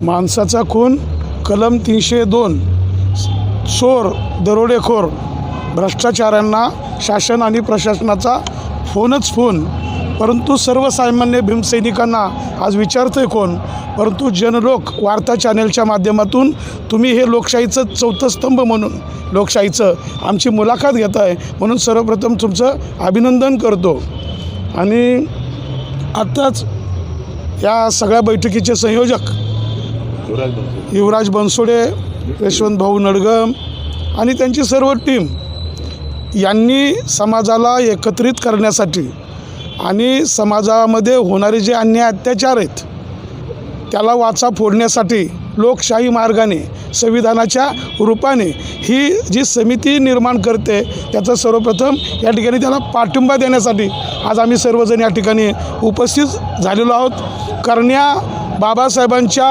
माणसाचा खून कलम तीनशे दोन चोर दरोडेखोर भ्रष्टाचारांना शासन आणि प्रशासनाचा फोनच फोन. परंतु सर्वसामान्य भीमसैनिकांना आज विचारतोय कोण? परंतु जनलोक वार्ता चॅनलच्या माध्यमातून तुम्ही हे लोकशाहीचं चौथं स्तंभ म्हणून लोकशाहीचं आमची मुलाखत घेत आहे म्हणून सर्वप्रथम तुमचं अभिनंदन करतो. आणि आत्ताच या सगळ्या बैठकीचे संयोजक युवराज बनसोडे यशवंत भाऊ नडगम आणि त्यांची सर्व टीम यांनी समाजाला एकत्रित करण्यासाठी आणि समाजामध्ये होणारे जे अन्याय अत्याचार आहेत त्याला वाचा फोडण्यासाठी लोकशाही मार्गाने संविधानाच्या रूपाने ही जी समिती निर्माण करते त्याचं सर्वप्रथम या ठिकाणी त्याला पाठिंबा देण्यासाठी आज आम्ही सर्वजण या ठिकाणी उपस्थित झालेलो आहोत. करण्या बाबासाहेबांच्या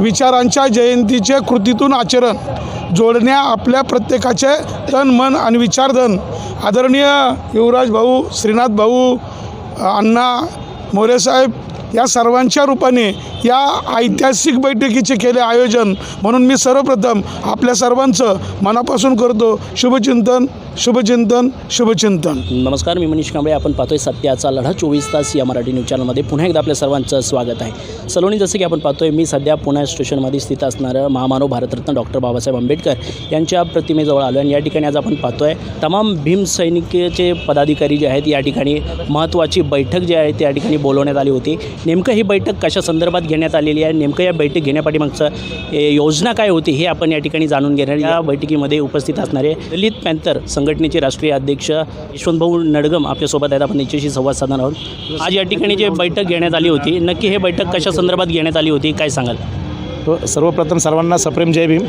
विचारांच्या जयंतीचे कृतीतून आचरण जोडण्या आपल्या प्रत्येकाचे तन मन आणि विचारधन आदरणीय युवराज भाऊ श्रीनाथ भाऊ अण्णा मोरेसाहेब या सर्वांच्या रूपाने या ऐतिहासिक बैठकीचे केले आयोजन. म्हणून मी सर्वप्रथम आपल्या सर्वांचं मनापासून करतो शुभचिंतन. शुभचिंतन शुभचिंतन. नमस्कार मी मनीष कांबळे. आपण पाहतोय सत्याचा लढा चोवीस तास या मराठी न्यूज चॅनलमध्ये पुन्हा एकदा आपल्या सर्वांचं स्वागत आहे. सलोनी जसं की आपण पाहतोय मी सध्या पुणे स्टेशनमध्ये स्थित असणारं महामानव भारतरत्न डॉक्टर बाबासाहेब आंबेडकर यांच्या प्रतिमेजवळ आलो आणि या ठिकाणी आज आपण पाहतोय तमाम भीम सैनिकाचे पदाधिकारी जे आहेत या ठिकाणी महत्त्वाची बैठक जी आहे त्या ठिकाणी बोलवण्यात आली होती. नेमकं ही बैठक कशा संदर्भात घेण्यात आलेली आहे? नेमकं या बैठक घेण्यापाठीमागचं ए, योजना काय होती हे आपण या ठिकाणी जाणून घेणार. या बैठकीमध्ये उपस्थित असणारे दलित पॅन्थर संघटनेचे राष्ट्रीय अध्यक्ष यशवंतभाऊ नडगम आपल्यासोबत आहेत. आपण याच्याशी संवाद साधणार आहोत. आज या ठिकाणी जे बैठक घेण्यात आली होती नक्की हे बैठक कशा संदर्भात घेण्यात आली होती काय सांगाल? तो सर्वप्रथम सर्वांना सप्रेम जय भीम.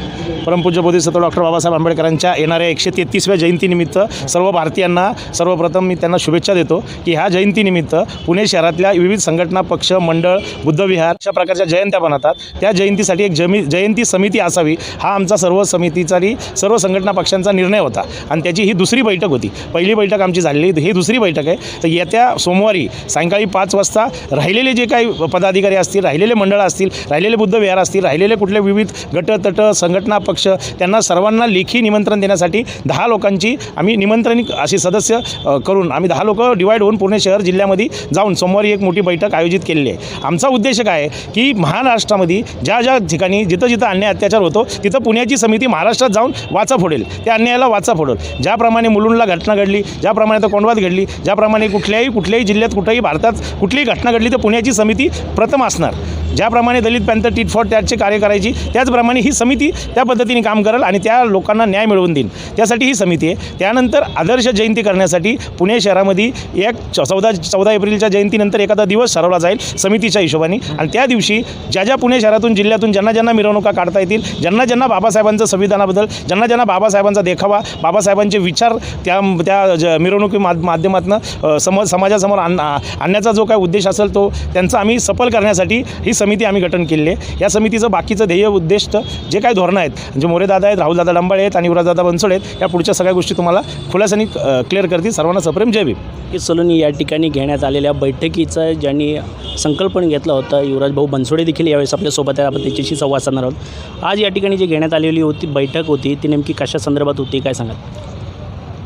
परमपूज्य बोधिसत्व डॉक्टर बाबासाहेब आंबेडकरांच्या येणाऱ्या एकशे तेहतीसव्या जयंतीनिमित्त सर्व भारतीयांना सर्वप्रथम मी त्यांना शुभेच्छा देतो की ह्या जयंतीनिमित्त पुणे शहरातल्या विविध संघटना पक्ष मंडळ बुद्धविहार अशा प्रकारच्या जयंत्या बनवतात. त्या जयंतीसाठी एक जमी जयंती समिती असावी. हा आमचा सर्व समितीचाही सर्व संघटना पक्षांचा निर्णय होता. आणि त्याची ही दुसरी बैठक होती. पहिली बैठक आमची झालेली ही दुसरी बैठक आहे. तर येत्या सोमवारी सायंकाळी पाच वाजता राहिलेले जे काही पदाधिकारी असतील राहिलेले मंडळ असतील राहिलेले बुद्धविहार असतील राहिलेले कुठले विविध गट तट संघटना पक्ष त्यांना सर्वांना लेखी निमंत्रण देण्यासाठी दहा लोकांची आम्ही निमंत्रणी अशी सदस्य करून आम्ही दहा लोक डिवाईड होऊन पुणे शहर जिल्ह्यामध्ये जाऊन सोमवारी एक मोठी बैठक आयोजित केलेली आहे. आमचा उद्देश काय आहे की महाराष्ट्रामध्ये ज्या ज्या ठिकाणी जिथं जिथं अन्याय अत्याचार होतो तिथं पुण्याची समिती महाराष्ट्रात जाऊन वाचा फोडेल. त्या अन्यायाला वाचा फोडेल. ज्याप्रमाणे मुलुंडला घटना घडली ज्याप्रमाणे आता कोंडवात घडली ज्याप्रमाणे कुठल्याही कुठल्याही जिल्ह्यात कुठेही भारतात कुठलीही घटना घडली तर पुण्याची समिती प्रथम असणार. ज्याप्रमाणे दलित पॅन्थर टीट फॉर त्याचे कार्य करायची. त्याचप्रमाणे ही समिती त्या पद्धतीने काम करेल आणि त्या लोकांना न्याय मिळवून देईल त्यासाठी ही समिती आहे. त्यानंतर आदर्श जयंती करण्यासाठी पुणे शहरामध्ये एक चौदा चौदा एप्रिलच्या जयंतीनंतर एखादा दिवस ठरवला जाईल समितीच्या हिशोबाने. आणि त्या दिवशी ज्या ज्या पुणे शहरातून जिल्ह्यातून ज्यांना ज्यांना मिरवणुका काढता येतील ज्यांना ज्यांना बाबासाहेबांचं संविधानाबद्दल ज्यांना ज्यांना बाबासाहेबांचा देखावा बाबासाहेबांचे विचार त्या त्या ज मिरवणुकी माध माध्यमातून सम समाजासमोर आण आणण्याचा जो काय उद्देश असेल तो त्यांचा आम्ही सफल करण्यासाठी ही समिती आम्ही गठन केलेली आहे. या समिती समितीचं बाकीचं ध्येय उद्दिष्ट जे काही धोरणं आहेत जे मोरेदादा आहेत राहुलदादा डंबाळे आहेत आणि युवराजदादा बनसोडे आहेत या पुढच्या सगळ्या गोष्टी तुम्हाला खुलासानी क्लिअर करतील. सर्वांना सप्रेम. जय भीम. की सलोनी या ठिकाणी घेण्यात आलेल्या बैठकीचं ज्यांनी संकल्पन घेतलं होतं युवराज भाऊ बनसोडे देखील यावेळेस आपल्यासोबत आहे आपण त्याच्याशी संवाद साधणार आहोत. आज या ठिकाणी जी घेण्यात आलेली होती बैठक होती ती नेमकी कशा संदर्भात होती काय सांगाल?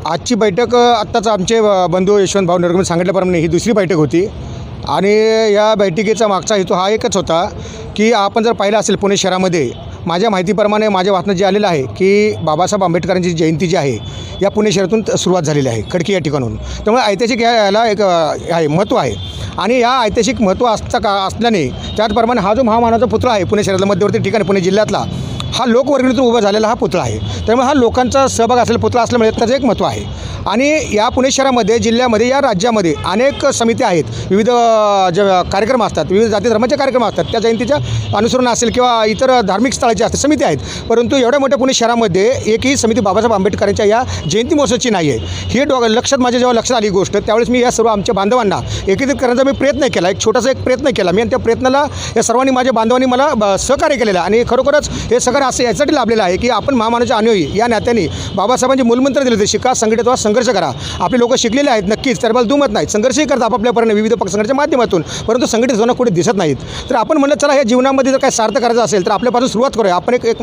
आजची बैठक आत्ताच आमचे बंधू यशवंत भाऊ नरगम सांगितल्याप्रमाणे ही दुसरी बैठक होती. आणि या बैठकीचा मागचा हेतू हा एकच होता की आपण जर पाहिलं असेल पुणे शहरामध्ये माझ्या माहितीप्रमाणे माझ्या वाचनात जे आलेलं आहे की बाबासाहेब आंबेडकरांची जयंती जी आहे या पुणे शहरातून सुरुवात झालेली आहे खडकी या ठिकाणून. त्यामुळे ऐतिहासिक या याला एक आहे महत्त्व आहे. आणि या ऐतिहासिक महत्त्व असता का असल्याने त्याचप्रमाणे हा जो महामानवाचा पुतळा आहे पुणे शहरातला मध्यवर्ती ठिकाणी पुणे जिल्ह्यातला हा लोकवर्गणीतून उभा झालेला हा पुतळा आहे. त्यामुळे हा लोकांचा सहभाग असलेला पुतळा असल्यामुळे म्हणजे त्याचं एक महत्त्व आहे. आणि या पुणे शहरामध्ये जिल्ह्यामध्ये या राज्यामध्ये अनेक समित्या आहेत. विविध अ, जे कार्यक्रम असतात. विविध जाती धर्माचे कार्यक्रम असतात. त्या जयंतीच्या अनुसरण असेल किंवा इतर धार्मिक स्थळाचे असतात समित्या आहेत. परंतु एवढ्या मोठ्या पुणे शहरामध्ये एकही समिती बाबासाहेब आंबेडकरांच्या या जयंती महोत्सवाची नाही आहे. ही डो लक्षात माझ्या जेव्हा लक्षात आली गोष्ट त्यावेळेस मी या सर्व आमच्या बांधवांना एकत्रित करण्याचा मी प्रयत्न केला एक छोटासा एक प्रयत्न केला. मी आणि त्या प्रयत्नाला या सर्वांनी माझ्या बांधवांनी मला ब- सहकार्य केलेलं आहे. आणि खरोखरच हे सगळं अधिकार असं यासाठी लाभलेला आहे की आपण महामानाच्या अनुयायी या नात्याने बाबासाहेबांचे मूलमंत्र दिले होते शिका संघटित व्हा संघर्ष करा. आपले लोक शिकलेले आहेत नक्कीच. त्याला दुमत नाहीत. संघर्षही करतात आपापल्यापर्यंत विविध पक्ष माध्यमातून. परंतु संघटित होणं कुठे दिसत नाहीत. तर आपण म्हणलं चला या जीवनामध्ये जर काय सार्थ करायचं असेल तर आपल्यापासून सुरुवात करूया. आपण एक एक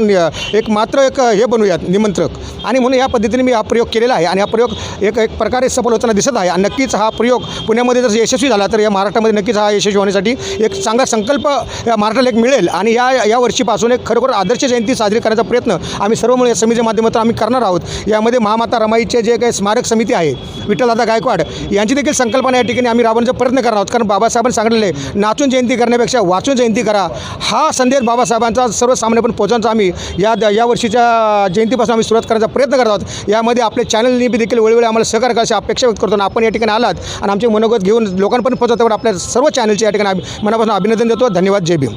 एक मात्र एक हे बनवूयात निमंत्रक. आणि म्हणून या पद्धतीने मी हा प्रयोग केलेला आहे आणि हा प्रयोग एक एक प्रकारे सफल होताना दिसत आहे. आणि नक्कीच हा प्रयोग पुण्यामध्ये जर यशस्वी झाला तर या महाराष्ट्रामध्ये नक्कीच हा यशस्वी होण्यासाठी एक चांगला संकल्प या महाराष्ट्राला एक मिळेल. आणि या या वर्षीपासून एक खरोखर आदर्श जयंती साजरी करण्याचा प्रयत्न आम्ही सर्व मिळून या समितीच्या माध्यमातून आम्ही करणार आहोत. यामध्ये महामाता रमाईचे जे काही स्मारक समिती आहे विठ्ठलदादा गायकवाड यांची देखील संकल्पना या ठिकाणी आम्ही राबवण्याचा प्रयत्न करणार आहोत. कारण बाबासाहेबांनी सांगितलेलं आहे नाचून जयंती करण्यापेक्षा वाचून जयंती करा. हा संदेश बाबासाहेबांचा सर्वसामान्यपणे पोहोचवण्याचा आम्ही या या वर्षीच्या जयंतीपासून आम्ही सुरुवात करण्याचा प्रयत्न करत आहोत. यामध्ये आपले चॅनलनी बी देखील वेळोवेळी आम्हाला सहकार्य करायची अपेक्षा व्यक्त करतो आणि आपण या ठिकाणी आलात आणि आमचे मनोगत घेऊन लोकांपर्यंत पोहोचवतो आपल्या सर्व चॅनलचे या ठिकाणी मनापासून अभिनंदन देतो. धन्यवाद. जय भीम.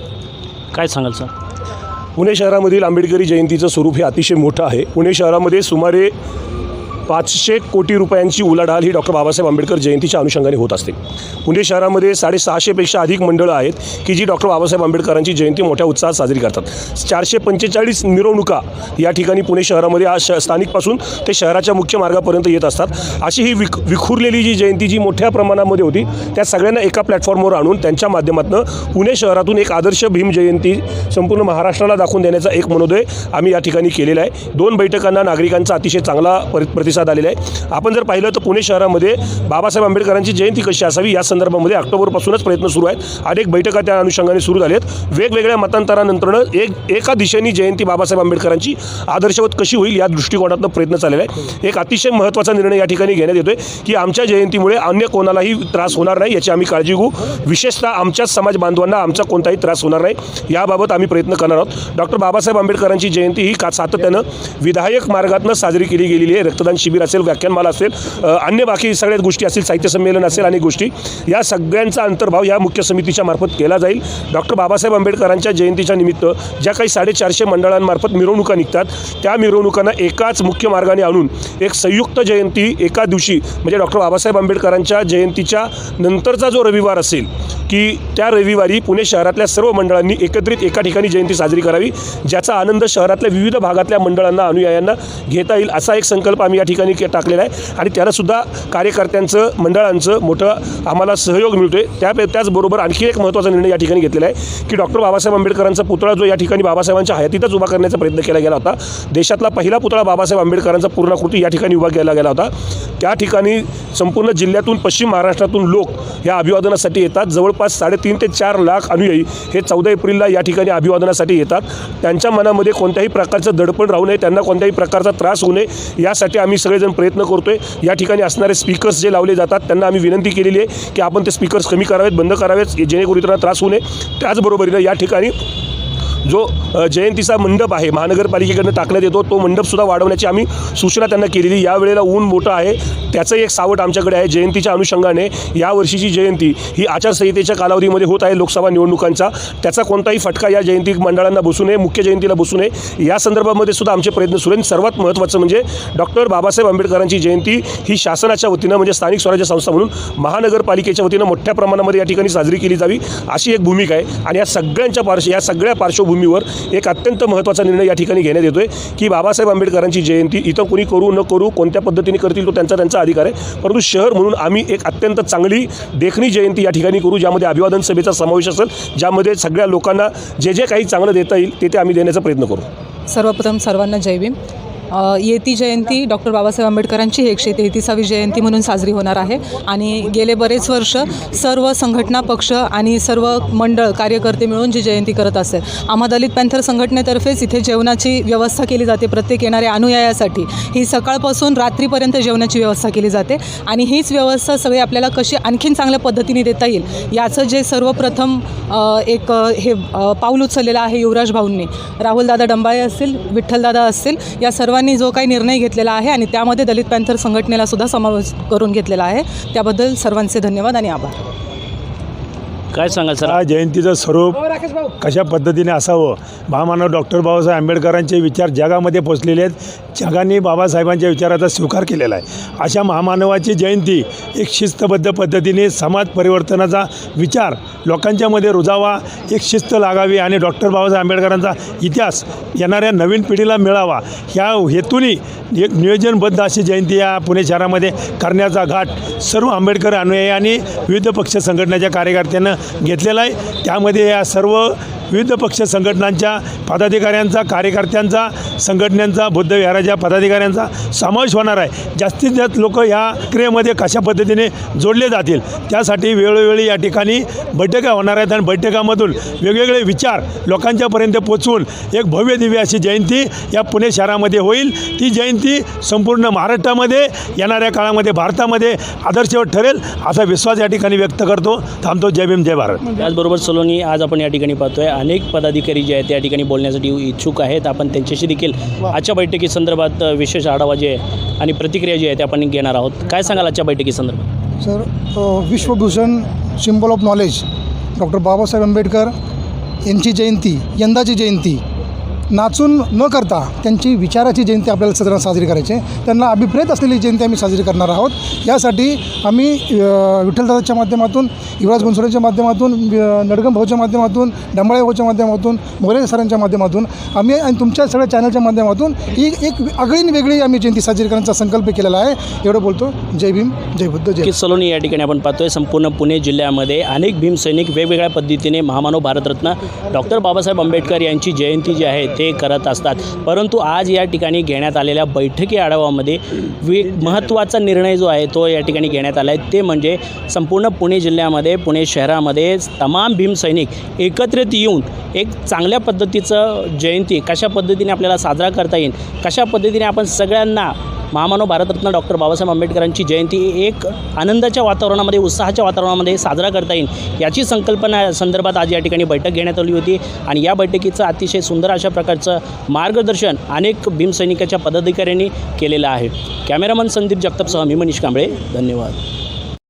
काय सांगाल सर? पुणे शहरामधील आंबेडकरी जयंतीचं स्वरूप हे अतिशय मोठं आहे. पुणे शहरामध्ये सुमारे पाचशे कोटी रुपयांची उलाढाल ही डॉक्टर बाबासाहेब आंबेडकर जयंतीच्या अनुषंगाने होत असते. पुणे शहरामध्ये साडेसहाशेपेक्षा अधिक मंडळं आहेत की जी डॉक्टर बाबासाहेब आंबेडकरांची जयंती मोठ्या उत्साहात साजरी करतात. चारशे पंचेचाळीस मिरवणुका या ठिकाणी पुणे शहरामध्ये आज श स्थानिकपासून ते शहराच्या मुख्य मार्गापर्यंत येत असतात. अशी ही विख विखुरलेली जी जयंती जी मोठ्या प्रमाणामध्ये होती त्या सगळ्यांना एका प्लॅटफॉर्मवर आणून त्यांच्या माध्यमातून पुणे शहरातून एक आदर्श भीम जयंती संपूर्ण महाराष्ट्राला दाखवून देण्याचा एक मनोदय आम्ही या ठिकाणी केलेला आहे. दोन बैठकांना नागरिकांचा अतिशय चांगला परि प्रतिसाद आलेला आहे. आपण जर पाहिलं तर पुणे शहरामध्ये बाबासाहेब आंबेडकरांची जयंती कशी असावी या संदर्भामध्ये ऑक्टोबरपासूनच प्रयत्न सुरू आहेत. अनेक बैठका त्या अनुषंगाने सुरू झाल्या आहेत वेगवेगळ्या मतांतरानंतरनं एक एका दिशेने जयंती बाबासाहेब आंबेडकरांची आदर्शवत कशी होईल या दृष्टिकोनातून प्रयत्न चाललेला आहे. एक अतिशय महत्त्वाचा निर्णय या ठिकाणी घेण्यात येतोय की आमच्या जयंतीमुळे अन्य कोणालाही त्रास होणार नाही याची आम्ही काळजी घेऊ. विशेषतः आमच्याच समाज बांधवांना आमचा कोणताही त्रास होणार नाही. याबाबत आम्ही प्रयत्न करणार आहोत. डॉक्टर बाबासाहेब आंबेडकरांची जयंती ही का सातत्यानं विधायक मार्गातनं साजरी केली गेलेली आहे. रक्तदान शिबिर असेल व्याख्यानमाला असेल अन्य बाकी सगळ्याच गोष्टी असतील साहित्य संमेलन असेल अनेक गोष्टी या सगळ्यांचा अंतर्भाव या मुख्य समितीच्या मार्फत केला जाईल. डॉक्टर बाबासाहेब आंबेडकरांच्या जयंतीच्या निमित्त ज्या काही साडेचारशे मंडळांमार्फत मिरवणुका निघतात त्या मिरवणुकांना एकाच मुख्य मार्गाने आणून एक संयुक्त जयंती एका दिवशी म्हणजे डॉक्टर बाबासाहेब आंबेडकरांच्या जयंतीच्या नंतरचा जो रविवार असेल की त्या रविवारी पुणे शहरातल्या सर्व मंडळांनी एकत्रित एका ठिकाणी जयंती साजरी करावी ज्याचा आनंद शहरातल्या विविध भागातल्या मंडळांना अनुयायांना घेता येईल असा एक संकल्प आम्ही या ठिकाणी के टाकलेला आहे. आणि त्यालासुद्धा कार्यकर्त्यांचं मंडळांचं मोठं आम्हाला सहयोग मिळतो आहे त्या त्याचबरोबर आणखी एक महत्त्वाचा निर्णय या ठिकाणी घेतलेला आहे की डॉक्टर बाबासाहेब आंबेडकरांचा पुतळा जो या ठिकाणी बाबासाहेबांच्या हयातीतच उभा करण्याचा प्रयत्न केला गेला होता देशातला पहिला पुतळा बाबासाहेब आंबेडकरांचा पूर्णाकृती या ठिकाणी उभा केला गेला होता. त्या ठिकाणी संपूर्ण जिल्ह्यातून पश्चिम महाराष्ट्रातून लोक या अभिवादनासाठी येतात. जवळपास साडेतीन ते चार लाख अनुयायी हे चौदा एप्रिलला या ठिकाणी अभिवादनासाठी येतात. त्यांच्या मनामध्ये कोणत्याही प्रकारचं दडपण राहू नये त्यांना कोणत्याही प्रकारचा त्रास होऊ नये यासाठी आम्ही सगळेजण प्रयत्न करतोय. या ठिकाणी असणारे स्पीकर्स जे लावले जातात त्यांना आम्ही विनंती केलेली आहे की आपण ते स्पीकर्स कमी करावेत बंद करावेत जेणेकरून इतरांना त्रास होऊ नये. त्याचबरोबरीनं या ठिकाणी जो जयंतीचा मंडप आहे महानगरपालिकेकडनं टाकण्यात येतो तो मंडपसुद्धा वाढवण्याची आम्ही सूचना त्यांना केलेली. यावेळेला ऊन मोठं आहे त्याचंही एक सावट आमच्याकडे आहे जयंतीच्या अनुषंगाने. या वर्षीची जयंती ही आचारसंहितेच्या कालावधीमध्ये होत आहे लोकसभा निवडणुकांचा. त्याचा कोणताही फटका या जयंती मंडळांना बसू नये मुख्य जयंतीला बसू नये. या संदर्भामध्ये सुद्धा आमचे प्रयत्न सुरू आहेत. सर्वात महत्त्वाचं म्हणजे डॉक्टर बाबासाहेब आंबेडकरांची जयंती ही शासनाच्या वतीनं म्हणजे स्थानिक स्वराज्य संस्था म्हणून महानगरपालिकेच्या वतीनं मोठ्या प्रमाणामध्ये या ठिकाणी साजरी केली जावी अशी एक भूमिका आहे. आणि या सगळ्यांच्या पार्श्व या सगळ्या पार्श्वभूमीवर एक अत्यंत महत्त्वाचा निर्णय या ठिकाणी घेण्यात येतोय की बाबासाहेब आंबेडकरांची जयंती इथं कोणी करू न करू कोणत्या पद्धतीने करतील तो त्यांचा त्यांचा अधिकार आहे. परंतु शहर म्हणून आम्ही एक अत्यंत चांगली देखणी जयंती या ठिकाणी करू ज्यामध्ये अभिवादन सभेचा समावेश असेल ज्यामध्ये सगळ्या लोकांना जे जे काही चांगलं देता येईल ते ते आम्ही देण्याचा प्रयत्न करू. सर्वप्रथम सर्वांना जय भीम. येती जयंती डॉक्टर बाबासाहेब आंबेडकरांची एकशे तेहतीसावी जयंती म्हणून साजरी होणार आहे. आणि गेले बरेच वर्ष सर्व संघटना पक्ष आणि सर्व मंडळ कार्यकर्ते मिळून जी जयंती करत असते. आम्हा दलित पॅन्थर संघटनेतर्फेच इथे जेवणाची व्यवस्था केली जाते. प्रत्येक येणाऱ्या अनुयायासाठी ही सकाळपासून रात्रीपर्यंत जेवणाची व्यवस्था केली जाते. आणि हीच व्यवस्था सगळी आपल्याला कशी आणखीन चांगल्या पद्धतीने देता येईल याचं जे सर्वप्रथम एक हे पाऊल उचललेलं आहे युवराज भाऊंनी. राहुलदादा डंबाळे असतील विठ्ठलदादा असतील या सर्वांनी जो काही निर्णय घेतलेला आहे आणि त्यामध्ये दलित पॅन्थर संघटनेला सुद्धा समावेश करून घेतलेला आहे. त्याबद्दल सर्वांचे धन्यवाद आणि आभार. काय सांगा सर? या जयंतीचं स्वरूप कशा पद्धतीने असावं? महामानव डॉक्टर बाबासाहेब आंबेडकरांचे विचार जगामध्ये पोचलेले आहेत. जगाने बाबासाहेबांच्या विचाराचा स्वीकार केलेला आहे. अशा महामानवाची जयंती एक शिस्तबद्ध पद्धतीने समाज परिवर्तनाचा विचार लोकांच्यामध्ये रुजावा एक शिस्त लागावी आणि डॉक्टर बाबासाहेब आंबेडकरांचा इतिहास येणाऱ्या नवीन पिढीला मिळावा. ह्या हेतूने एक नियोजनबद्ध अशी जयंती या पुणे शहरामध्ये करण्याचा घाट सर्व आंबेडकर अनुयायी आणि विविध पक्ष संघटनेच्या कार्यकर्त्यांनं घेतलेला आहे. त्यामध्ये या सर्व विविध पक्ष संघटनांच्या पदाधिकाऱ्यांचा कार्यकर्त्यांचा संघटनांचा बुद्ध विहाराच्या पदाधिकाऱ्यांचा समावेश होणार आहे. जास्तीत जास्त लोक ह्या क्रियेमध्ये कशा पद्धतीने जोडले जातील? त्यासाठी वेळोवेळी या ठिकाणी बैठका होणार आहेत आणि बैठकामधून वेगवेगळे विचार लोकांच्यापर्यंत पोचवून एक भव्य दिव्य अशी जयंती या पुणे शहरामध्ये होईल. ती जयंती संपूर्ण महाराष्ट्रामध्ये येणाऱ्या काळामध्ये भारतामध्ये आदर्शवत ठरेल असा विश्वास या ठिकाणी व्यक्त करतो. थांबतो. जय भीम जय भारत. त्याचबरोबर सलोनी आज आपण या ठिकाणी पाहतोय. अनेक पदाधिकारी जे आहेत त्या ठिकाणी बोलण्यासाठी इच्छुक आहेत. आपण त्यांच्याशी देखील आजच्या बैठकीसंदर्भात विशेष आढावा जे आहे आणि प्रतिक्रिया जी आहे ते आपण घेणार आहोत. काय सांगाल आजच्या बैठकीसंदर्भात sir Vishwabhushan symbol of knowledge doctor Babasaheb Ambedkar यांची जयंती यंदाची जयंती नाचून न करता त्यांची विचाराची जयंती आपल्याला सगळ्यांना साजरी करायची आहे. त्यांना अभिप्रेत असलेली जयंती आम्ही साजरी करणार आहोत. यासाठी आम्ही अ, विठ्ठलदादाच्या माध्यमातून युवराज बनसोडेच्या माध्यमातून नडगम भाऊच्या माध्यमातून डंबाळे भाऊच्या माध्यमातून मोरे सरांच्या माध्यमातून आम्ही आणि तुमच्या सगळ्या चॅनलच्या माध्यमातून ही एक आगळी वेगळी आम्ही जयंती साजरी करण्याचा संकल्प केलेला आहे. एवढं बोलतो. जय भीम जय बुद्ध जय सलोनी या ठिकाणी आपण पाहतोय संपूर्ण पुणे जिल्ह्यामध्ये अनेक भीमसैनिक वेगवेगळ्या पद्धतीने महामानव भारतरत्न डॉक्टर बाबासाहेब आंबेडकर यांची जयंती जी आहे ते करत असतात. परंतु आज या ठिकाणी घेण्यात आलेल्या बैठकी आढावामध्ये वे महत्त्वाचा निर्णय जो आहे तो या ठिकाणी घेण्यात आला आहे ते म्हणजे संपूर्ण पुणे जिल्ह्यामध्ये पुणे शहरामध्ये तमाम भीमसैनिक एकत्रित येऊन एक चांगल्या पद्धतीचं जयंती कशा पद्धतीने आपल्याला साजरा करता येईल कशा पद्धतीने आपण सगळ्यांना महामानव भारतरत्न डॉक्टर बाबासाहेब आंबेडकरांची जयंती एक आनंदाच्या वातावरणामध्ये उत्साहाच्या वातावरणामध्ये साजरा करता येईल याची संकल्पना संदर्भात आज या ठिकाणी बैठक घेण्यात आली होती. आणि या बैठकीचं अतिशय सुंदर अशा प्रकारचं मार्गदर्शन अनेक भीमसैनिकाच्या पदाधिकाऱ्यांनी केलेलं आहे. कॅमेरामन संदीप जगतापसह मी मनीष कांबळे. धन्यवाद.